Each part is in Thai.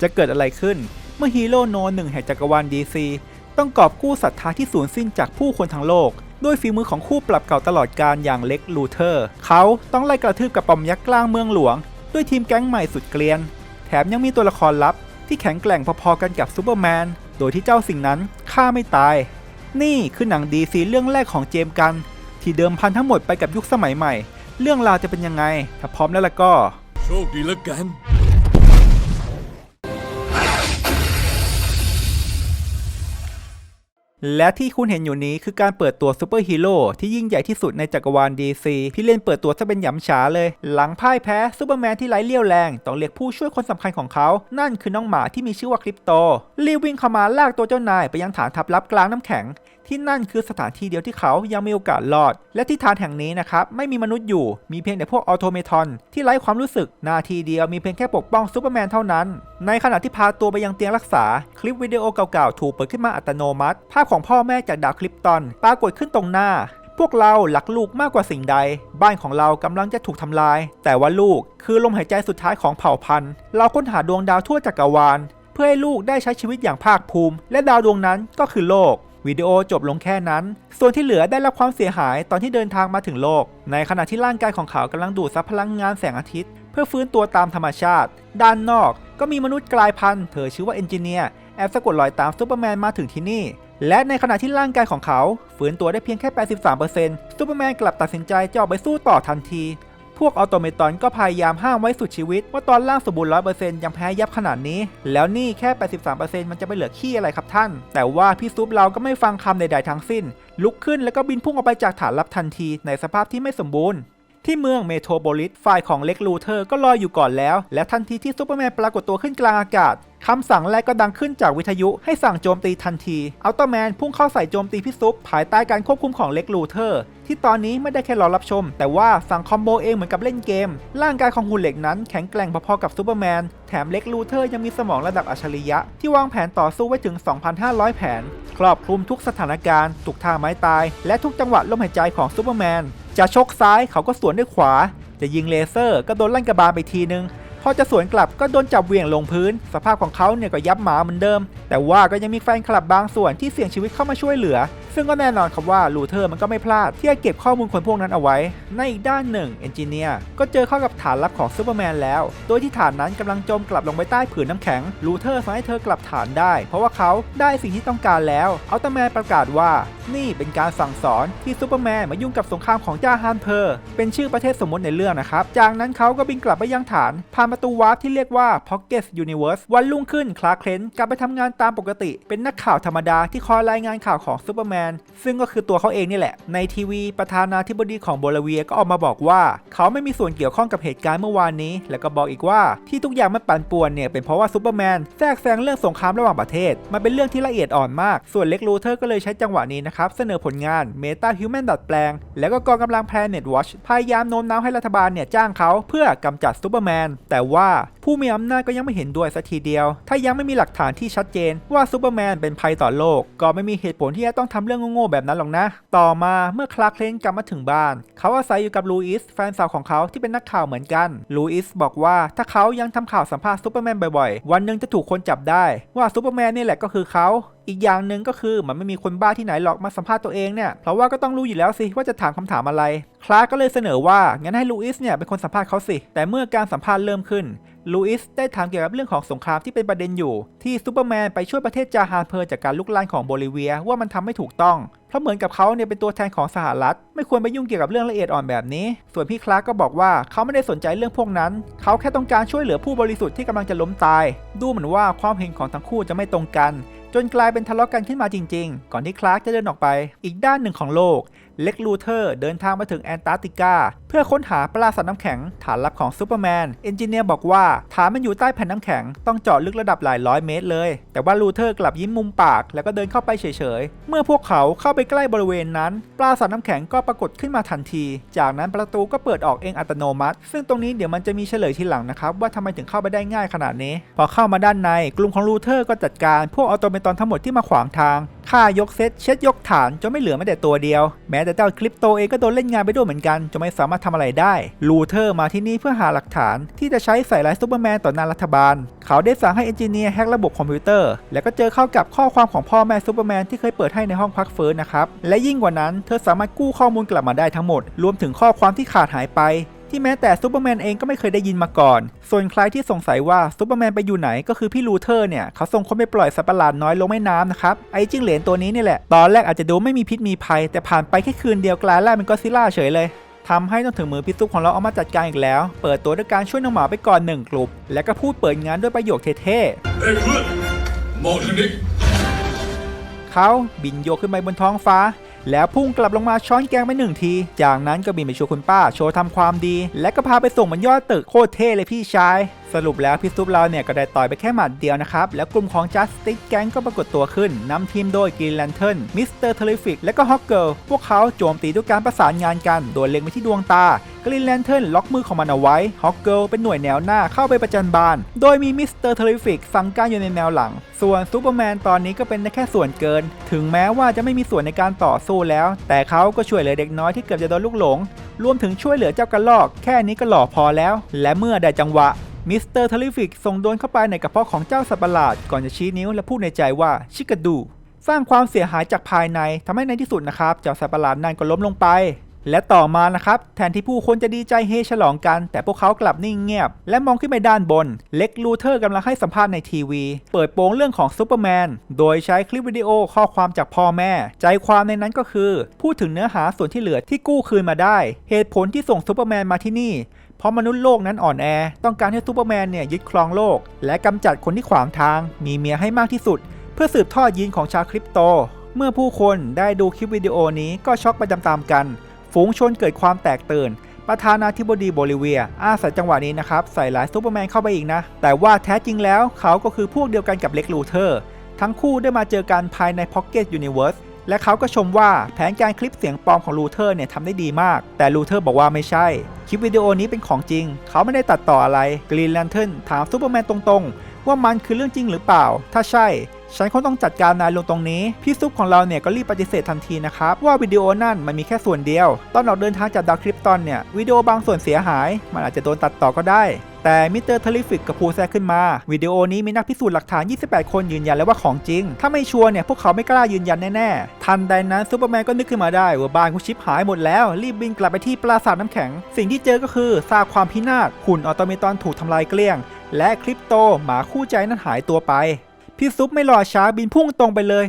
จะเกิดอะไรขึ้น เมื่อฮีโร่โนหนึ่งแห่งจักรวาล DC ต้องกอบกู้ศรัทธาที่สูญสิ้นจากผู้คนทั้งโลก ด้วยฝีมือของคู่ปรับเก่าตลอดการอย่างเล็กลูเทอร์ เขาต้องไล่กระทืบกับปอมยักษ์กลางเมืองหลวง ด้วยทีมแก๊งใหม่สุดเกลียน แถมยังมีตัวละครลับ ที่แข็งแกร่งพอๆกันกับซูเปอร์แมนโดยที่เจ้าสิ่งนั้นฆ่าไม่ตาย นี่คือหนังดีซีเรื่องแรกของเจมส์กัน ที่เดิมพันทั้งหมดไปกับยุคสมัยใหม่ เรื่องราวจะเป็นยังไง ถ้าพร้อมแล้วล่ะก็ โชคดีแล้วกัน และที่คุณเห็นอยู่นี้คือการเปิดตัวซูเปอร์ฮีโร่ที่ยิ่งใหญ่ที่สุดในจักรวาล DC พี่เล่นเปิดตัวซะเป็นหยำฉาเลย หลังพ่ายแพ้ซูเปอร์แมนที่ไร้เลี่ยวแรง ต้องเรียกผู้ช่วยคนสำคัญของเขา นั่นคือน้องหมาที่มีชื่อว่าคริปโตรีวิ่งเข้ามาลากตัวเจ้านายไปยังฐานทัพลับกลางน้ำแข็ง ที่นั่นคือสถานที่เดียวที่เขายังมีโอกาสรอด และที่ฐานแห่งนี้นะครับไม่มีมนุษย์อยู่ มีเพียงแต่พวกออโตเมทอนที่ไร้ความรู้สึกหน้าที่เดียวมีเพียงแค่ปกป้องซูเปอร์แมนเท่านั้น ในขณะที่พาตัวไปยังเตียงรักษา คลิปวิดีโอเก่าๆ ถูกเปิดขึ้นมาอัตโนมัติ ภาพของพ่อแม่จากดาวคลิปตอนปรากฏขึ้นตรงหน้าพวกเราหลักลูกมากกว่าสิ่งใด บ้านของเรากำลังจะถูกทำลาย แต่ว่าลูกคือลมหายใจสุดท้ายของเผ่าพันธุ์ เราค้นหาดวงดาวทั่วจักรวาล เพื่อให้ลูกได้ใช้ชีวิตอย่างภาคภูมิ และดาวดวงนั้นก็คือโลก วิดีโอจบลงแค่นั้น ส่วนที่เหลือได้รับความเสียหายตอนที่เดินทางมาถึงโลก ในขณะที่ร่างกายของเขากำลังดูดซับพลังงานแสงอาทิตย์ เพื่อฟื้นตัวตามธรรมชาติ ด้านนอกก็มีมนุษย์กลายพันธุ์เธอชื่อว่าเอนจิเนียร์แอบสะกดรอยตามซูเปอร์แมนมาถึงที่นี่ และในขณะที่ร่างกายของเขาฟื้นตัวได้เพียงแค่ 83%ซูเปอร์แมนกลับตัดสินใจจะออกไปสู้ต่อทันที พวกออโตเมตอนก็พยายามห้ามไว้สุดชีวิต ว่าตอนล่างสมบูรณ์100%ยังแพ้ยับขนาดนี้ แล้วนี่แค่ 83%มันจะไปเหลือขี้อะไรครับท่าน แต่ว่าพี่ซุปเราก็ไม่ฟังคำใดๆทั้งสิ้น ลุกขึ้นแล้วก็บินพุ่งออกไปจากฐานลับทันทีในสภาพที่ไม่สมบูรณ์ที่เมืองเมโทรโบลิสฝ่ายของเล็กลูเทอร์ก็รอยอยู่ก่อนแล้ว และทันทีที่ซูเปอร์แมนปรากฏตัวขึ้นกลางอากาศคำสั่งแรกก็ดังขึ้นจากวิทยุให้สั่งโจมตีทันทีอัลตร้าแมนพุ่งเข้าใส่โจมตีพี่ซุปภายใต้การควบคุมของเล็กลูเทอร์ ที่ตอนนี้ไม่ได้แค่รอรับชม แต่ว่าสั่งคอมโบเองเหมือนกับเล่นเกม ร่างกายของหุ่นเหล็กนั้นแข็งแกร่งพอๆกับซูเปอร์แมน แถมเล็กลูเทอร์ยังมีสมองระดับอัจฉริยะ ที่วางแผนต่อสู้ไว้ถึง 2,500 แผน ครอบคลุมทุกสถานการณ์ทุกท่าไม้ตาย และทุกจังหวะลมหายใจของซูเปอร์แมนจะชกซ้ายเขาก็สวนด้วยขวา จะยิงเลเซอร์ก็โดนลั่นกระบาลไปทีนึง พอจะสวนกลับก็โดนจับเหวี่ยงลงพื้น สภาพของเขาเนี่ยก็ยับหมาเหมือนเดิม แต่ว่าก็ยังมีแฟนคลับบางส่วนที่เสี่ยงชีวิตเข้ามาช่วยเหลือ ซึ่งก็แน่นอนครับว่าลูเทอร์มันก็ไม่พลาดที่จะเก็บข้อมูลคนพวกนั้นเอาไว้ ในอีกด้านหนึ่งเอนจิเนียร์ก็เจอเข้ากับฐานลับของซูเปอร์แมนแล้ว โดยที่ฐานนั้นกำลังจมกลับลงไปใต้ผืนน้ำแข็งลูเทอร์สั่งให้เธอกลับฐานได้ เพราะว่าเขาได้สิ่งที่ต้องการแล้วอัลตร้าแมนประกาศว่า นี่เป็นการสั่งสอนที่ซูเปอร์แมนมายุ่งกับสงครามของจ้าฮันเพอร์เป็นชื่อประเทศสมมติในเรื่องนะครับจากนั้นเขาก็บินกลับไปยังฐานผ่านประตูวาร์ปที่เรียกว่า Pocket Universe วันรุ่งขึ้นคลาร์เคลนต์กลับไปทำงานตามปกติ เป็นนักข่าวธรรมดาที่คอยรายงานข่าวของซูเปอร์แมนซึ่งก็คือตัวเขาเองนี่แหละ ในทีวีประธานาธิบดีของโบลาเวียก็ออกมาบอกว่า เขาไม่มีส่วนเกี่ยวข้องกับเหตุการณ์เมื่อวานนี้ แล้วก็บอกอีกว่าที่ทุกอย่างมันปั่นป่วนเนี่ยเป็นเพราะว่าซูเปอร์แมนแทรกแซงเรื่องสงครามระหว่างประเทศ มันเป็นเรื่องที่ละเอียดอ่อนมาก ส่วนเล็กลูเทอร์ก็เลยใช้จังหวะนี้นะครับเสนอผลงาน Meta Human ดัดแปลง แล้วก็กองกำลัง Planet Watch พยายามโน้มน้าวให้รัฐบาลเนี่ยจ้างเขาเพื่อกำจัดซูเปอร์แมนแต่ว่า ผู้มีอำนาจก็ยังไม่เห็นด้วยสักทีเดียว ถ้ายังไม่มีหลักฐานที่ชัดเจนว่าซูเปอร์แมนเป็นภัยต่อโลก ก็ไม่มีเหตุผลที่จะต้องทำเรื่องโง่ๆแบบนั้นหรอกนะ ต่อมาเมื่อคลาร์กเคลนกลับมาถึงบ้าน เขาอาศัยอยู่กับลูอิสแฟนสาวของเขาที่เป็นนักข่าวเหมือนกัน ลูอิสบอกว่าถ้าเขายังทำข่าวสัมภาษณ์ซูเปอร์แมนบ่อยๆ วันหนึ่งจะถูกคนจับได้ ว่าซูเปอร์แมนนี่แหละก็คือเขาอีกอย่างหนึ่งก็คือมันไม่มีคนบ้าที่ไหนหรอกมาสัมภาษณ์ตัวเองเนี่ย เพราะว่าก็ต้องรู้อยู่แล้วสิว่าจะถามคำถามอะไร คลาร์กก็เลยเสนอว่างั้นให้ลูอิสเนี่ยเป็นคนสัมภาษณ์เขาสิ แต่เมื่อการสัมภาษณ์เริ่มขึ้น ลูอิสได้ถามเกี่ยวกับเรื่องของสงครามที่เป็นประเด็นอยู่ ที่ซูเปอร์แมนไปช่วยประเทศจาฮานเพอร์จากการลุกลานของโบลิเวียว่ามันทำไม่ถูกต้อง เพราะเหมือนกับเขาเนี่ยเป็นตัวแทนของสหรัฐ ไม่ควรไปยุ่งเกี่ยวกับเรื่องละเอียดอ่อนแบบนี้ ส่วนพี่คลาร์กก็บอกว่าเขาไม่ได้สนใจเรื่องพวกนั้น เขาแค่ต้องการช่วยเหลือผู้บริสุทธิ์ที่กำลังจะล้มตาย ดูเหมือนว่าความเห็นของทั้งคู่จะไม่ตรงกัน จนกลายเป็นทะเลาะกันขึ้นมาจริง ๆ ก่อนที่คลาร์กจะเดินออกไป อีกด้านหนึ่งของโลก เล็กลูเทอร์เดินทางมาถึงแอนตาร์กติกา เพื่อค้นหาปราสาทน้ำแข็ง ฐานลับของซูเปอร์แมน เอนจิเนียร์บอกว่า ฐานมันอยู่ใต้แผ่นน้ำแข็ง ต้องเจาะลึกระดับหลายร้อยเมตรเลย แต่ว่าลูเทอร์กลับยิ้มมุมปาก แล้วก็เดินเข้าไปเฉยๆ เมื่อพวกเขาเข้าไปใกล้บริเวณนั้น ปราสาทน้ำแข็งก็ปรากฏขึ้นมาทันที จากนั้นประตูก็เปิดออกเองอัตโนมัติ ซึ่งตรงนี้เดี๋ยวมันจะมีเฉลยทีหลังนะครับว่าทำไมถึงเข้าไปได้ง่ายขนาดนี้ พอเข้ามาด้านในกลุ่มของลูเทอร์ก็จัดการพวกออโตเมตอนทั้งหมดที่มาขวางทางฆ่ายกเซตเช็ดยกฐานจนไม่เหลือแม้แต่ตัวเดียวแม้แต่เจ้าคริปโตเองก็โดนเล่นงานไปด้วยเหมือนกันจนไม่สามารถทำอะไรได้ ลูเทอร์มาที่นี่เพื่อหาหลักฐานที่จะใช้ใส่ร้ายซูเปอร์แมนต่อหน้ารัฐบาล เขาได้สั่งให้เอนจิเนียร์แฮกระบบคอมพิวเตอร์ แล้วก็เจอเข้ากับข้อความของพ่อแม่ซูเปอร์แมนที่เคยเปิดให้ในห้องพักฟื้นนะครับและยิ่งกว่านั้นเธอสามารถกู้ข้อมูลกลับมาได้ทั้งหมด รวมถึงข้อความที่ขาดหายไป ที่แม้แต่ซูเปอร์แมนเองก็ไม่เคยได้ยินมาก่อน ส่วนใครที่สงสัยว่าซูเปอร์แมนไปอยู่ไหนก็คือพี่ลูเทอร์เนี่ย เขาส่งคนไปปล่อยสัตว์ประหลาดน้อยลงแม่น้ำนะครับ ไอ้จิ้งเหลนตัวนี้นี่แหละ ตอนแรกอาจจะดูไม่มีพิษมีภัย แต่ผ่านไปแค่คืนเดียวกลายร่างเป็นก็อดซิลล่าเฉยเลยทำให้ต้องถึงมือพี่ซุปของเราเอามาจัดการอีกแล้ว เปิดตัวด้วยการช่วยน้องหมาไปก่อนหนึ่งกลุ่มและก็พูดเปิดงานด้วยประโยคเท่ๆเอ้ยเพื่อนมองทางนี้เขาบินโยกขึ้นไปบนท้องฟ้า แล้วพุ่งกลับลงมาช้อนแกงไปหนึ่งที จากนั้นก็บินไปช่วยคุณป้าโชว์ทำความดี และก็พาไปส่งบนยอดตึกโคตรเท่เลยพี่ชายสรุปแล้วพี่ซุปเราเนี่ยก็ได้ต่อยไปแค่หมัดเดียวนะครับ แล้วกลุ่มของ Justice Gang ก็ปรากฏตัวขึ้นนำทีมโดย Green Lantern Mr. Terrific และก็ Hawk Girl พวกเขาโจมตีด้วยการประสานงานกัน โดยเล็งไปที่ดวงตา Green Lantern ล็อกมือของมันเอาไว้ Hawk Girl เป็นหน่วยแนวหน้าเข้าไปประจันบาน โดยมี Mr. Terrific สั่งการอยู่ในแนวหลัง ส่วนซูเปอร์แมนตอนนี้ก็เป็นได้แค่ส่วนเกิน ถึงแม้ว่าจะไม่มีส่วนในการต่อสู้แล้ว แต่เขาก็ช่วยเหลือเด็กน้อยที่เกือบจะโดนลูกหลงรวมถึงช่วยเหลือเจ้ากระลอก แค่นี้ก็หล่อพอแล้ว และเมื่อได้จังหวะ มิสเตอร์ทริฟิกส่งโดนเข้าไปในกระเพาะของเจ้าสัตว์ประหลาดก่อนจะชี้นิ้วและพูดในใจว่าชิกาดู สร้างความเสียหายจากภายในทำให้ในที่สุดนะครับเจ้าสัตว์ประหลาดนั่นก็ล้มลงไป และต่อมานะครับแทนที่ผู้คนจะดีใจเฮฉลองกัน แต่พวกเขากลับนิ่งเงียบ และมองขึ้นไปด้านบน เล็กลูเทอร์กำลังให้สัมภาษณ์ในทีวี เปิดโปงเรื่องของซูเปอร์แมน โดยใช้คลิปวิดีโอข้อความจากพ่อแม่ ใจความในนั้นก็คือ พูดถึงเนื้อหาส่วนที่เหลือที่กู้คืนมาได้ เหตุผลที่ส่งซูเปอร์แมนมาที่นี่เพราะมนุษย์โลกนั้นอ่อนแอ ต้องการให้ซูเปอร์แมนเนี่ยยึดครองโลก และกำจัดคนที่ขวางทาง มีเมียให้มากที่สุด เพื่อสืบทอดยีนของชาวคริปโต เมื่อผู้คนได้ดูคลิปวิดีโอนี้ก็ช็อกไปตามๆกัน ฝูงชนเกิดความแตกตื่น ประธานาธิบดีโบลิเวียอาศัยจังหวะนี้นะครับ ใส่หลายซูเปอร์แมนเข้าไปอีกนะ แต่ว่าแท้จริงแล้วเขาก็คือพวกเดียวกันกับเล็กลูเทอร์ ทั้งคู่ได้มาเจอกันภายใน Pocket Universe และเขาก็ชมว่าแผนการคลิปเสียงปลอมของลูเทอร์เนี่ยทำได้ดีมาก แต่ลูเทอร์บอกว่าไม่ใช่ คลิปวิดีโอนี้เป็นของจริง เขาไม่ได้ตัดต่ออะไรกรีนแลนเทิร์นถามซูเปอร์แมนตรงๆ ว่ามันคือเรื่องจริงหรือเปล่า ถ้าใช่ ฉันคงต้องจัดการนายลงตรงนี้ พี่ซุปของเราเนี่ยก็รีบปฏิเสธทันทีนะครับ ว่าวิดีโอนั่นมันมีแค่ส่วนเดียว ตอนออกเดินทางจากดาวคริปตอนเนี่ยวิดีโอบางส่วนเสียหาย มันอาจจะโดนตัดต่อก็ได้ แต่มิสเตอร์ทลิฟิกกับพูแซกขึ้นมา วิดีโอนี้มีนักพิสูจน์หลักฐาน 28 คนยืนยันแล้วว่าของจริง ถ้าไม่ชัวร์เนี่ยพวกเขาไม่กล้ายืนยันแน่ๆ ทันใดนั้นซูเปอร์แมนก็นึกขึ้นมาได้ว่าบ้านกูชิปหายหมดแล้ว รีบบินกลับไปที่ปราสาทน้ำแข็ง สิ่งที่เจอก็คือซากความพินาศหุ่นออโตเมตอนถูกทำลายเกลี้ยง และคริปโตหมาคู่ใจนั้นหายตัวไป พี่ซุปไม่รอช้าบินพุ่งตรงไปเลย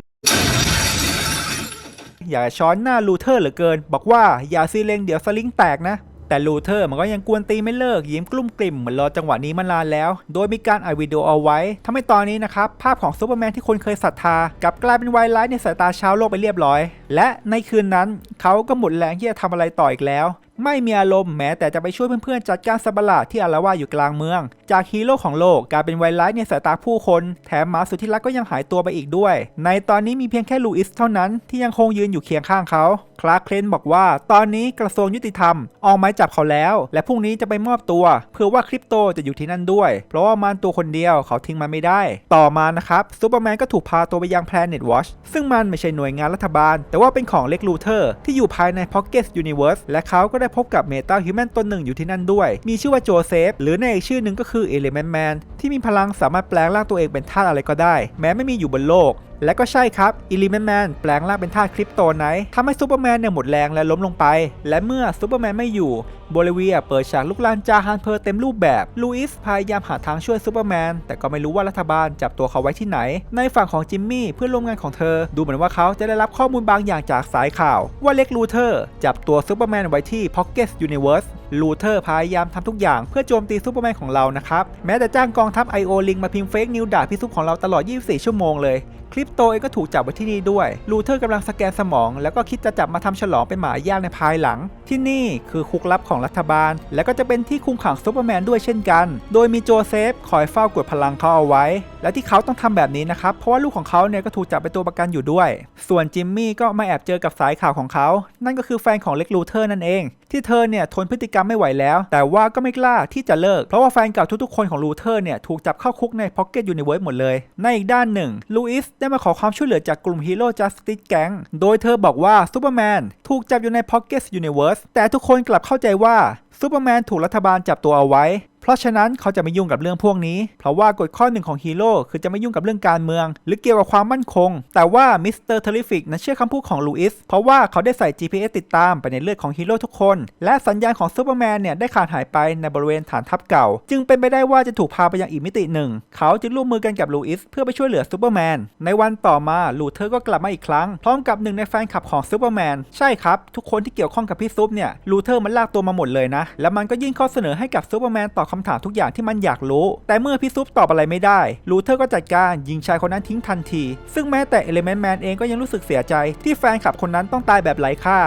อย่าช้อนหน้าลูเทอร์เหลือเกิน บอกว่าอย่าซีเลงเดี๋ยวสลิงแตกนะ แต่ลูเทอร์มันก็ยังกวนตีไม่เลิกยิ้มกลุ้มกลิ่มเหมือนรอจังหวะนี้มานานแล้ว โดยมีการอัดวิดีโอเอาไว้ทำให้ตอนนี้นะครับ ภาพของซูเปอร์แมนที่คนเคยศรัทธากลับกลายเป็นไวรัสในสายตาชาวโลกไปเรียบร้อย และในคืนนั้นเขาก็หมดแรงที่จะทำอะไรต่ออีกแล้ว ไม่มีอารมณ์แม้แต่จะไปช่วยเพื่อนๆจัดการสัตว์ประหลาดที่อาละวาอยู่กลางเมือง จากฮีโร่ของโลกกลายเป็นไวรัสในสายตาผู้คน แถมหมาสุดที่รักก็ยังหายตัวไปอีกด้วย ในตอนนี้มีเพียงแค่ลูอิสเท่านั้นที่ยังคงยืนอยู่เคียงข้างเขา คลาร์กเคลนบอกว่า ตอนนี้กระทรวงยุติธรรมออกหมายจับเขาแล้ว และพรุ่งนี้จะไปมอบตัว เพื่อว่าคริปโตจะอยู่ที่นั่นด้วย เพราะว่ามันตัวคนเดียวเขาทิ้งมันไม่ได้ ต่อมานะครับซูเปอร์แมนก็ถูกพาตัวไปยัง Planet Watch ซึ่งมันไม่ใช่หน่วยงานรัฐบาล แต่ว่าเป็นของเล็กลูเทอร์ที่อยู่ภายใน Pocket Universe และเขาก็ได้พบกับเมตาฮิวแมนตนหนึ่งอยู่ที่นั่นด้วย มีชื่อว่าโจเซฟ หรือในอีกชื่อหนึ่งก็คือเอเลเมนแมนที่มีพลังสามารถแปลงร่างตัวเองเป็นธาตุอะไรก็ได้ แม้ไม่มีอยู่บนโลก และก็ใช่ครับ Element Man แปลงร่างเป็นธาตุคริปโตไนท์ทำให้ซูเปอร์แมนเนี่ยหมดแรงและล้มลงไป และเมื่อซูเปอร์แมนไม่อยู่โบลิเวียเปิดฉากลุกลานจาฮันเพอร์เต็มรูปแบบลูอิสพยายามหาทางช่วยซูเปอร์แมนแต่ก็ไม่รู้ว่ารัฐบาลจับตัวเขาไว้ที่ไหน ในฝั่งของจิมมี่เพื่อนร่วมงานของเธอ ดูเหมือนว่าเขาจะได้รับข้อมูลบางอย่างจากสายข่าว ว่าเล็กลูเทอร์จับตัวซูเปอร์แมนไว้ที่ Pocket Universe ลูเทอร์พยายามทำทุกอย่างเพื่อโจมตีซูเปอร์แมนของเรานะครับ แม้แต่จ้างกองทัพไอโอลิงมาพิมพ์เฟกนิวด่าพี่ซุปของเราตลอด 24 ชั่วโมงเลย คลิปโตเองก็ถูกจับไว้ที่นี่ด้วย ลูเทอร์กำลังสแกนสมอง แล้วก็คิดจะจับมาทำฉลองเป็นหมาย่างในภายหลัง ที่นี่คือคุกลับของรัฐบาล และก็จะเป็นที่คุมขังซูเปอร์แมนด้วยเช่นกัน โดยมีโจเซฟคอยเฝ้ากดพลังเขาเอาไว้ และที่เขาต้องทำแบบนี้นะครับ เพราะว่าลูกของเขาเนี่ยก็ถูกจับเป็นตัวประกันอยู่ด้วย ส่วนจิมมี่ก็มาแอบเจอกับสายข่าวของเขา นั่นก็คือแฟนของเล็กลูเทอร์นั่นเอง ที่เธอเนี่ยทนพฤติกรรมไม่ไหวแล้ว แต่ว่าก็ไม่กล้าที่จะเลิก เพราะว่าแฟนเก่าทุกๆคนของลูเทอร์เนี่ยถูกจับเข้าคุกในพ็อกเก็ตยูนิเวิร์สหมดเลย ในอีกด้านหนึ่งลูอิสได้มาขอความช่วยเหลือจากกลุ่มฮีโร่จัสติสแก๊งโดยเธอบอกว่าซูเปอร์แมนถูกจับอยู่ในพ็อกเก็ตยูนิเวิร์สแต่ทุกคนกลับเข้าใจว่าซูเปอร์แมนถูกรัฐบาลจับตัวเอาไว้ ราะฉะนั้นเขาจะไม่ยุ่งกับเรื่องพวกนี้ เพราะว่ากฎข้อหนึ่งของฮีโร่คือจะไม่ยุ่งกับเรื่องการเมือง หรือเกี่ยวกับความมั่นคง แต่ว่ามิสเตอร์เทลิฟิกนั้นเชื่อคำพูดของลูอิส เพราะว่าเขาได้ใส่ GPS ติดตามไปในเลือดของฮีโร่ทุกคน และสัญญาณของซูเปอร์แมนเนี่ยได้ขาดหายไปในบริเวณฐานทัพเก่า จึงเป็นไปได้ว่าจะถูกพาไปยังอีกมิติหนึ่ง เขาจึงร่วมมือกันกับลูอิสเพื่อไปช่วยเหลือซูเปอร์แมน ในวันต่อมาลูเทอร์ก็กลับมาอีกครั้ง พร้อมกับหนึ่งในแฟนคลับของซูเปอร์แมน ใช่ครับ ทุกคนที่เกี่ยวข้องกับพี่ซุปเนี่ย ลูเทอร์มันลากตัวมาหมดเลยนะ แล้วมันก็ยื่นข้อเสนอให้กับซูเปอร์แมนตอบคำถามทุกอย่างที่มันอยากรู้ แต่เมื่อพี่ซุปตอบอะไรไม่ได้ลูเทอร์ก็จัดการยิงชายคนนั้นทิ้งทันที ซึ่งแม้แต่เอเลเมนต์แมนเองก็ยังรู้สึกเสียใจ ที่แฟนคลับคนนั้นต้องตายแบบไร้ค่า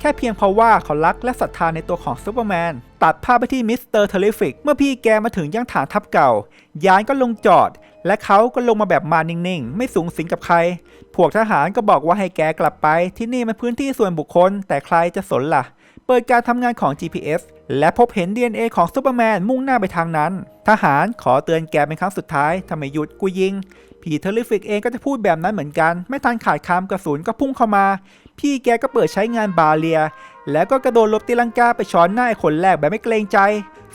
แค่เพียงเพราะว่าเขารักและศรัทธาในตัวของซูเปอร์แมนตัดภาพไปที่มิสเตอร์เทลิฟิกเมื่อพี่แกมาถึงยังฐานทัพเก่า ยานก็ลงจอด และเขาก็ลงมาแบบมานิ่งๆ ไม่สูงสิงกับใคร พวกทหารก็บอกว่าให้แกกลับไปที่นี่มันพื้นที่ส่วนบุคคล แต่ใครจะสนล่ะ เปิดการทำงานของ GPS และพบเห็น DNA ของซูเปอร์แมนมุ่งหน้าไปทางนั้น ทหารขอเตือนแกเป็นครั้งสุดท้ายถ้าไมหยุดกูยิง ผีเทอริฟิกเองก็จะพูดแบบนั้นเหมือนกัน ไม่ทันขาดคำกระสุนก็พุ่งเข้ามา พี่แกก็เปิดใช้งานบาเลีย แล้วก็กระโดดลบตีลังกาไปช้อนหน้าไอ้คนแรกแบบไม่เกรงใจ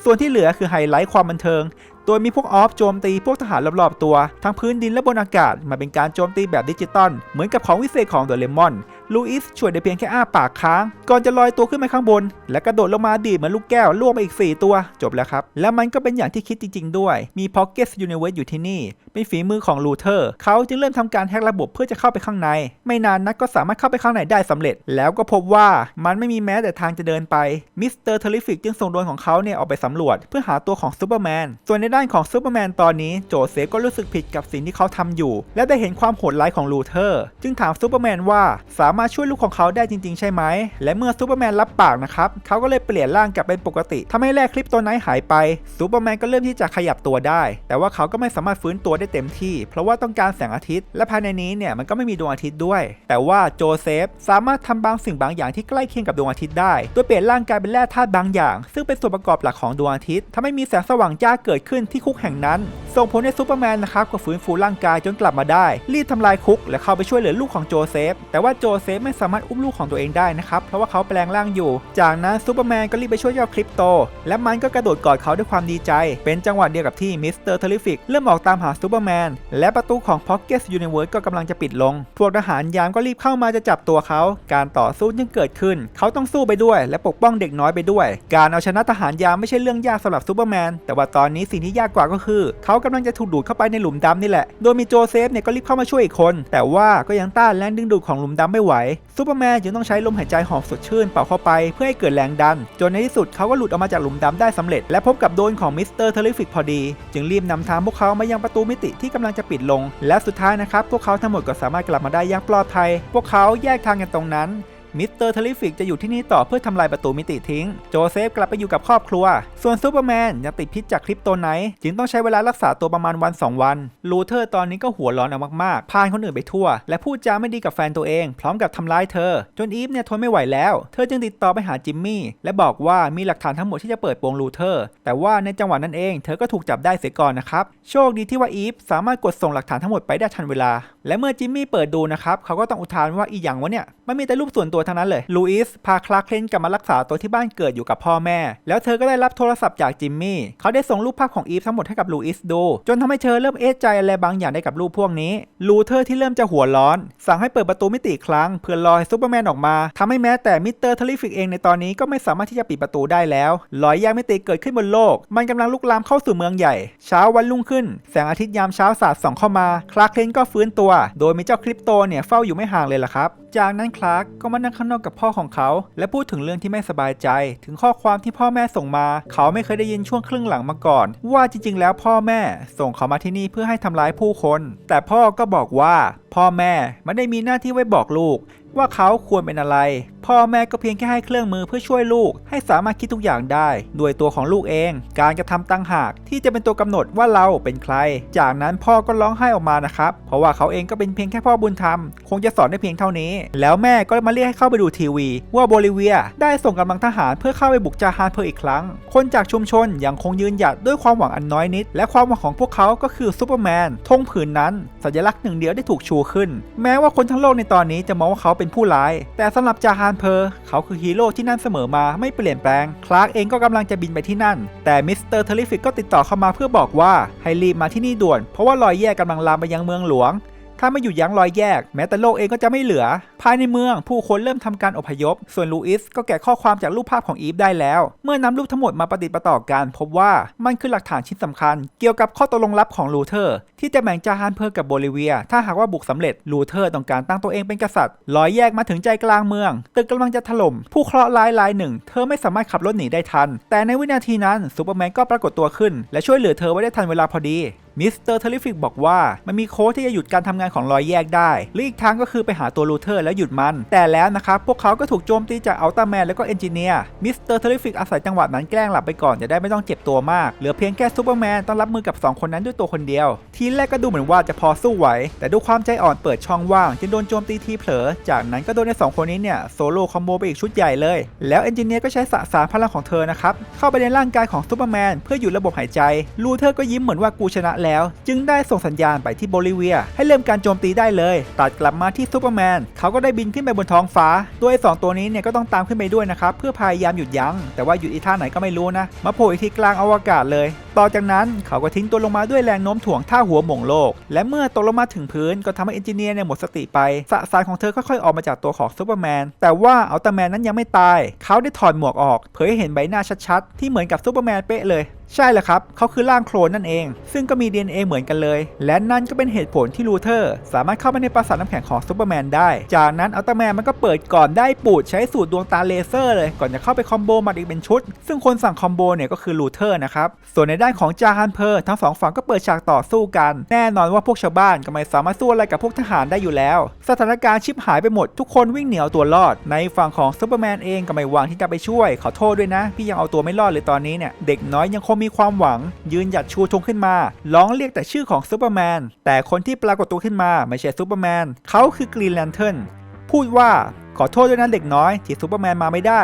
ส่วนที่เหลือคือไฮไลท์ความบันเทิง โดยมีพวกออฟโจมตีพวกทหารรอบๆตัว ทั้งพื้นดินและบนอากาศมาเป็นการโจมตีแบบดิจิตอลเหมือนกับของวิเศษของเดอะเลมอน ลูอิสช่วยได้เพียงแค่อ้าปากค้าง ก่อนจะลอยตัวขึ้นไปข้างบน และกระโดดลงมาดีดเหมือนลูกแก้วล่วงไปอีก 4 ตัว จบแล้วครับ และมันก็เป็นอย่างที่คิดจริง ๆ ด้วย มีพ็อกเก็ตยูนิเวิร์สอยู่ที่นี่ เป็นฝีมือของลูเทอร์ เขาจึงเริ่มทำการแฮกระบบเพื่อจะเข้าไปข้างใน ไม่นานนักก็สามารถเข้าไปข้างในได้สำเร็จ แล้วก็พบว่ามันไม่มีแม้แต่ทางจะเดินไปมิสเตอร์เทลิฟิกจึงส่งโดรนของเขาเนี่ยออกไปสำรวจ เพื่อหาตัวของซูเปอร์แมนส่วนในด้านของซูเปอร์แมนตอนนี้โจเซฟก็รู้สึกผิดกับสิ่งที่เขาทำอยู่ และได้เห็นความโหดร้ายของลูเทอร์ จึงถามซูเปอร์แมนว่าสามารถช่วยลูกของเขาได้จริงๆ ใช่ไหม และเมื่อซูเปอร์แมนรับปากนะครับ เขาก็เลยเปลี่ยนร่างกลับเป็นปกติทำให้แร่คลิปตัวไนท์หายไป ซูเปอร์แมนก็เริ่มที่จะขยับตัวได้ แต่ว่าเขาก็ไม่สามารถฟื้นตัวได้เต็มที่ เพราะว่าต้องการแสงอาทิตย์ และภายในนี้เนี่ยมันก็ไม่มีดวงอาทิตย์ด้วย แต่ว่าโจเซฟสามารถทำบางสิ่งบางอย่างที่ใกล้เคียงกับดวงอาทิตย์ได้โดยเปลี่ยนร่างกายเป็นแร่ธาตุบางอย่าง ซึ่งเป็นส่วนประกอบหลักของดวงอาทิตย์ทำให้มีแสงสว่างจ้าเกิดขึ้นที่คุกแห่งนั้น ส่งผลให้ซูเปอร์แมนนะครับก็ฟื้นฟูร่างกายจนกลับมาได้ รีบทำลายคุกและเข้าไปช่วยเหลือลูกของโจเซฟ แต่ว่าโจเเซฟไม่สามารถอุ้มลูกของตัวเองได้นะครับ เพราะว่าเขาแปลงร่างอยู่ จากนั้นซูเปอร์แมนก็รีบไปช่วยเจ้าคริปโต และมันก็กระโดดกอดเขาด้วยความดีใจ เป็นจังหวะเดียวกับที่มิสเตอร์เทลิฟิกเริ่มออกตามหาซูเปอร์แมนและประตูของพ็อกเก็ตยูนิเวิร์สก็กำลังจะปิดลง พวกทหารยามก็รีบเข้ามาจะจับตัวเขา การต่อสู้จึงเกิดขึ้น เขาต้องสู้ไปด้วย และปกป้องเด็กน้อยไปด้วย การเอาชนะทหารยามไม่ใช่เรื่องยากสำหรับซูเปอร์แมนแต่ว่าตอนนี้สิ่งที่ยากกว่าก็คือ เขากำลังจะถูกดูดเข้าไปในหลุมดำนี่แหละ โดยมีโจเซฟเนี่ยก็รีบเข้ามาช่วยอีกคน แต่ว่าก็ยังต้านแรงดึงดูดของหลุมดำไม่ไหวซูเปอร์แมนจึงต้องใช้ลมหายใจหอบสดชื่นเป่าเข้าไปเพื่อให้เกิดแรงดัน จนในที่สุดเขาก็หลุดออกมาจากหลุมดำได้สำเร็จ และพบกับโดนของมิสเตอร์เทลิฟิกพอดี จึงรีบนำทางพวกเขามายังประตูมิติที่กำลังจะปิดลง และสุดท้ายนะครับพวกเขาทั้งหมดก็สามารถกลับมาได้อย่างปลอดภัย พวกเขาแยกทางกันตรงนั้น มิสเตอร์เทลิฟิกจะอยู่ที่นี่ต่อเพื่อทำลายประตูมิติทิ้ง โจเซฟกลับไปอยู่กับครอบครัว ส่วนซูเปอร์แมนยังติดพิษจากคริปโตไหน จึงต้องใช้เวลารักษาตัวประมาณวัน 2 วันลูเทอร์ตอนนี้ก็หัวร้อนเอามากๆ พานคนอื่นไปทั่ว และพูดจาไม่ดีกับแฟนตัวเอง พร้อมกับทำร้ายเธอ จนอีฟเนี่ยทนไม่ไหวแล้ว เธอจึงติดต่อไปหาจิมมี่และบอกว่ามีหลักฐานทั้งหมดที่จะเปิดโปงลูเทอร์ แต่ว่าในจังหวะนั้นเองเธอก็ถูกจับได้เสียก่อนนะครับโชคดีที่ว่าอีฟสามารถกดส่งหลักฐานทั้งหมดไปได้ทันเวลา และเมื่อจิมมี่เปิดดูนะครับเขาก็ต้องอุทานว่าอีหยังวะเนี่ยมันมีแต่รูปส่วนตัวทั้งนั้นเลยลูอิสพาคลาร์กเคลนกลับมารักษาตัวที่บ้านเกิดอยู่กับพ่อแม่ แล้วเธอก็ได้รับโทรศัพท์จากจิมมี่เขาได้ส่งรูปภาพของอีฟทั้งหมดให้กับลูอิสดู จนทำให้เธอเริ่มเอะใจอะไรบางอย่างได้กับรูปพวกนี้ลูเทอร์ที่เริ่มจะหัวร้อน สั่งให้เปิดประตูมิติครั้งเพื่อรอให้ซูเปอร์แมนออกมาทำให้แม้แต่มิสเตอร์เทลิฟิกเองในตอนนี้ก็ไม่สามารถที่จะปิดประตูได้แล้วรอยแยกมิติเกิดขึ้นบนโลก มันกำลังลุกลามเข้าสู่เมืองใหญ่ เช้าวันรุ่งขึ้น แสงอาทิตย์ยามเช้าสาดส่องเข้ามาคลาร์กเคลนก็ฟื้นตัว โดยมีเจ้าคริปโตเนี่ยเฝ้าอยู่ไม่ห่างเลยล่ะครับ จากนั้นคลาร์กก็มานั่งข้างนอกกับพ่อของเขา และพูดถึงเรื่องที่ไม่สบายใจ ถึงข้อความที่พ่อแม่ส่งมา เขาไม่เคยได้ยินช่วงครึ่งหลังมาก่อน ว่าจริง ๆ แล้วพ่อแม่ส่งเขามาที่นี่เพื่อให้ทำร้ายผู้คน แต่พ่อก็บอกว่า พ่อแม่ไม่ได้มีหน้าที่ไว้บอกลูก ว่าเขาควรเป็นอะไร พ่อแม่ก็เพียงแค่ให้เครื่องมือเพื่อช่วยลูก ให้สามารถคิดทุกอย่างได้ด้วยตัวของลูกเอง การกระทำตั้งหากที่จะเป็นตัวกำหนดว่าเราเป็นใคร จากนั้นพ่อก็ร้องไห้ออกมานะครับ เพราะว่าเขาเองก็เป็นเพียงแค่พ่อบุญธรรม คงจะสอนได้เพียงเท่านี้ แล้วแม่ก็มาเรียกให้เข้าไปดูทีวี ว่าโบลิเวีย ได้ส่งกำลังทหารเพื่อเข้าไปบุกจาฮานเพออีกครั้ง คนจากชุมชนยังคงยืนหยัดด้วยความหวังอันน้อยนิด และความหวังของพวกเขาก็คือซูเปอร์แมนธงผืนนั้น สัญลักษณ์หนึ่งเดียวได้ถูกชูขึ้น แม้ว่าคนทั้งโลกในตอนนี้จะมองว่าเขาเป็น็นผู้ร้าย แต่สำหรับจาฮานเพอเขาคือฮีโร่ที่นั่นเสมอมาไม่เปลี่ยนแปลง คลาร์กเองก็กำลังจะบินไปที่นั่น แต่มิสเตอร์เทลิฟิกก็ติดต่อเข้ามาเพื่อบอกว่าให้รีบมาที่นี่ด่วน เพราะว่ารอยแยกกาลังลามไปยังเมืองหลวง ถ้าไม่หยุดยั้งรอยแยก แม้แต่โลกเองก็จะไม่เหลือ ภายในเมืองผู้คนเริ่มทำการอพยพ ส่วนลูอิสก็แกะข้อความจากรูปภาพของอีฟได้แล้ว เมื่อนำรูปทั้งหมดมาประติดประต่อกัน พบว่ามันคือหลักฐานชิ้นสำคัญ เกี่ยวกับข้อตกลงลับของลูเทอร์ ที่จะแบ่งจาฮานเพอร์กับโบลิเวีย ถ้าหากว่าบุกสำเร็จลูเทอร์ต้องการตั้งตัวเองเป็นกษัตริย์รอยแยกมาถึงใจกลางเมือง ตึกกำลังจะถล่มผู้เคราะห์ร้ายรายหนึ่ง เธอไม่สามารถขับรถหนีได้ทัน แต่ในวินาทีนั้นซูเปอร์แมนก็ปรากฏตัวขึ้น และช่วยเหลือเธอไว้ได้ทันเวลาพอดี มิสเตอร์เทลิฟิกบอกว่ามันมีโค้ดที่จะหยุดการทำงานของรอยแยกได้หรืออีกทางก็คือไปหาตัวลูเทอร์แล้วหยุดมัน แต่แล้วนะครับ พวกเขาก็ถูกโจมตีจากอัลตร้าแมนแล้วก็เอนจิเนียร์มิสเตอร์เทลิฟิกอาศัยจังหวะนั้นแกล้งหลับไปก่อนจะได้ไม่ต้องเจ็บตัวมาก เหลือเพียงแค่ซูเปอร์แมนต้องรับมือกับ 2 คนนั้นด้วยตัวคนเดียว ทีแรกก็ดูเหมือนว่าจะพอสู้ไหว แต่ด้วยความใจอ่อนเปิดช่องว่างจึงโดนโจมตีทีเผลอ จากนั้นก็โดนในสองคนนี้เนี่ยโซโล่คอมโบไปอีกชุดใหญ่เลย แล้วเอนจิเนียร์ก็ใช้สสารพลังของเธอนะครับเข้าไปในร่างกายของซูเปอร์แมนเพื่อหยุดระบบหายใจลูเทอร์ก็ยิ้มเหมือนว่ากูชนะแล้ว จึงได้ส่งสัญญาณไปที่โบลิเวีย ให้เริ่มการโจมตีได้เลย ตัดกลับมาที่ซูเปอร์แมนเขาก็ได้บินขึ้นไปบนท้องฟ้า ตัวไอ้สองตัวนี้เนี่ยก็ต้องตามขึ้นไปด้วยนะครับ เพื่อพยายามหยุดยัง้ง แต่ว่าหยุดอีท่าไหนก็ไม่รู้นะ มาโผล่อีกทีกลางอวกาศเลย ต่อจากนั้นเขาก็ทิ้งตัวลงมาด้วยแรงโน้มถ่วงท่าหัวหม่งโลก และเมื่อตกลงมาถึงพื้นก็ทำให้เอนจิเนียร์เนี่ยหมดสติไปสสารของเธอค่อยๆออกมาจากตัวของซูเปอร์แมนแต่ว่าอัลตร้าแมนนั้นยังไม่ตาย เขาได้ถอดหมวกออก เผยให้เห็นใบหน้าชัดๆที่เหมือนกับซูเปอร์แมนเป๊ะเลย ใช่แล้วครับ เขาคือร่างโคลนนั่นเอง ซึ่งก็มี DNA เหมือนกันเลย และนั่นก็เป็นเหตุผลที่ลูเทอร์ สามารถเข้ามาในปราสาทน้ำแข็งของซูเปอร์แมนได้ จากนั้นอัลตร้าแมนมันก็เปิดก่อนได้ปูดใช้สูตรดวงตาเลเซอร์เลย ก่อนจะเข้าไปคอมโบมาอีกเป็นชุด ซึ่งคนสั่งคอมโบเนี่ยก็คือลูเทอร์นะครับ ส่วนในด้านของจาฮันเพอร์ทั้งสองฝั่งก็เปิดฉากต่อสู้กัน แน่นอนว่าพวกชาวบ้านก็ไม่สามารถสู้อะไรกับพวกทหารได้อยู่แล้ว สถานการณ์ชิบหายไปหมดทุกคนวิ่งเหนียวตัวรอด ในฝั่งของซูเปอร์แมนเองก็ไม่หวังที่จะไปช่วย ขอโทษด้วยนะ พี่ยังเอาตัวไม่รอดเลยตอนนี้เนี่ยเด็กน้อยยังคงมีความหวัง ยืนหยัดชูธงขึ้นมา ร้องเรียกแต่ชื่อของซูเปอร์แมน แต่คนที่ปรากฏตัวขึ้นมาไม่ใช่ซูเปอร์แมน เขาคือกรีนแลนเทิร์น พูดว่าขอโทษด้วยนะเด็กน้อยที่ซูเปอร์แมนมาไม่ได้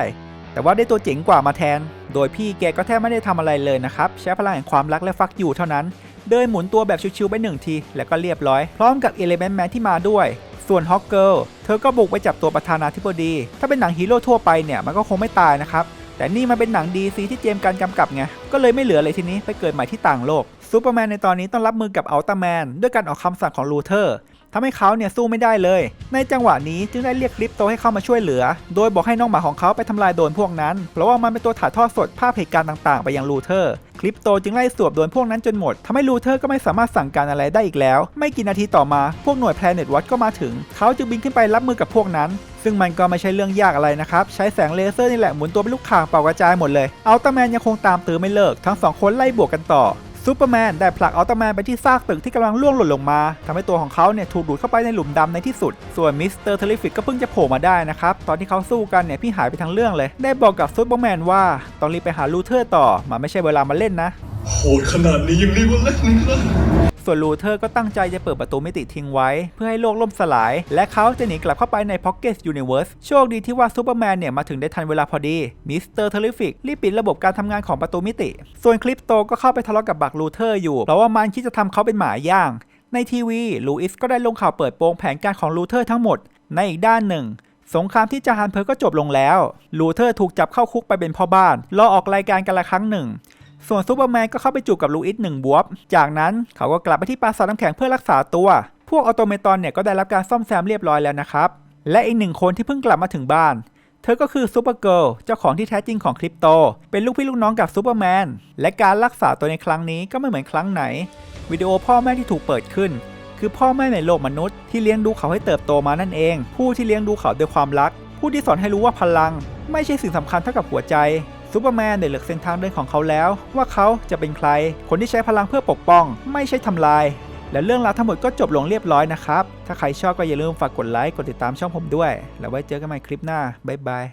แต่ว่าได้ตัวเจ๋งกว่ามาแทน โดยพี่แกก็แทบไม่ได้ทำอะไรเลยนะครับ ใช้พลังแห่งความรักและฟักอยู่เท่านั้น เดินหมุนตัวแบบชิวๆไปหนึ่งที แล้วก็เรียบร้อย พร้อมกับเอเลเมนต์แมนที่มาด้วยส่วนฮอกเกิลเธอก็บุกไปจับตัวประธานาธิบดี ถ้าเป็นหนังฮีโร่ทั่วไปเนี่ย มันก็คงไม่ตายนะครับ แต่นี่มันเป็นหนังดีซีที่เจมการกำกับไง ก็เลยไม่เหลือเลยทีนี้ไปเกิดใหม่ที่ต่างโลกซูเปอร์แมนในตอนนี้ต้องรับมือกับอัลตร้าแมนด้วยการออกคำสั่งของลูเทอร์ทำให้เขาเนี่ยสู้ไม่ได้เลย ในจังหวะนี้จึงได้เรียกคลิปโตให้เข้ามาช่วยเหลือ โดยบอกให้น้องหมาของเขาไปทำลายโดนพวกนั้น เพราะว่ามันเป็นตัวถ่ายทอดสดภาพเหตุการณ์ต่างๆ ไปยังลูเทอร์ คลิปโตจึงไล่สวบโดนพวกนั้นจนหมดทำให้ลูเทอร์ก็ไม่สามารถสั่งการอะไรได้อีกแล้ว ไม่กี่นาทีต่อมาพวกหน่วย Planet Watch ก็มาถึง เขาจึงบินขึ้นไปรับมือกับพวกนั้น ซึ่งมันก็ไม่ใช่เรื่องยากอะไรนะครับ ใช้แสงเลเซอร์นี่แหละหมุนตัวเป็นลูกข่างเป่ากระจายหมดเลยอัลตร้าแมนยังคงตามตื้อไม่เลิก ทั้งสองคนไล่บวกกันต่อซูเปอร์แมนได้ผลักอัลตร้าแมนไปที่ซากตึกที่กำลังล่วงหล่นลงมา ทำให้ตัวของเขาเนี่ยถูกดูดเข้าไปในหลุมดำในที่สุด ส่วนมิสเตอร์เทลิฟิกก็เพิ่งจะโผล่มาได้นะครับ ตอนที่เขาสู้กันเนี่ยพี่หายไปทั้งเรื่องเลย ได้บอกกับซูเปอร์แมนว่าต้องรีบไปหาลูเทอร์ต่อ มันไม่ใช่เวลามาเล่นนะ โหดขนาดนี้ยังรียกว่าเล่นอีกเหรอ ส่วนลูเทอร์ก็ตั้งใจจะเปิดประตูมิติทิ้งไว้ เพื่อให้โลกล่มสลาย และเขาจะหนีกลับเข้าไปใน Pocket Universe โชคดีที่ว่าซูเปอร์แมนเนี่ยมาถึงได้ทันเวลาพอดีมิสเตอร์เทลิฟิกรีบปิดระบบการทำงานของประตูมิติ ส่วนคลิปโตก็เข้าไปทะเลาะกับบักลูเทอร์อยู่เพราะว่ามันคิดจะทำเขาเป็นหมาย่าง ในทีวีลูอิสก็ได้ลงข่าวเปิดโปงแผนการของลูเทอร์ทั้งหมด ในอีกด้านหนึ่งสงครามที่จาฮันเพอร์ก็จบลงแล้ว ลูเทอร์ถูกจับเข้าคุกไปเป็นพ่อบ้าน รอออกรายการกันละครั้งหนึ่ง ส่วนซูเปอร์แมนก็เข้าไปจูบกับลูอิสหนึ่งบวบ จากนั้นเขาก็กลับไปที่ปราสาทน้ำแข็งเพื่อรักษาตัว พวกออโตเมตอนเนี่ยก็ได้รับการซ่อมแซมเรียบร้อยแล้วนะครับ และอีกหนึ่งคนที่เพิ่งกลับมาถึงบ้าน เธอก็คือซูเปอร์เกิลเจ้าของที่แท้จริงของคริปโต เป็นลูกพี่ลูกน้องกับซูเปอร์แมน และการรักษาตัวในครั้งนี้ก็ไม่เหมือนครั้งไหน วิดีโอพ่อแม่ที่ถูกเปิดขึ้น คือพ่อแม่ในโลกมนุษย์ที่เลี้ยงดูเขาให้เติบโตมานั่นเอง ผู้ที่เลี้ยงดูเขาด้วยความรัก ผู้ที่สอนให้รู้ว่าพลัง ไม่ใช่สิ่งสำคัญเท่ากับหัวใจ ซูเปอร์แมนได้เลือกเส้นทางเดินของเขาแล้ว ว่าเขาจะเป็นใคร คนที่ใช้พลังเพื่อปกป้อง ไม่ใช่ทำลาย และเรื่องราวทั้งหมดก็จบลงเรียบร้อยนะครับ ถ้าใครชอบก็อย่าลืมฝากกดไลค์กดติดตามช่องผมด้วย แล้วไว้เจอกันใหม่คลิปหน้าบ๊ายบาย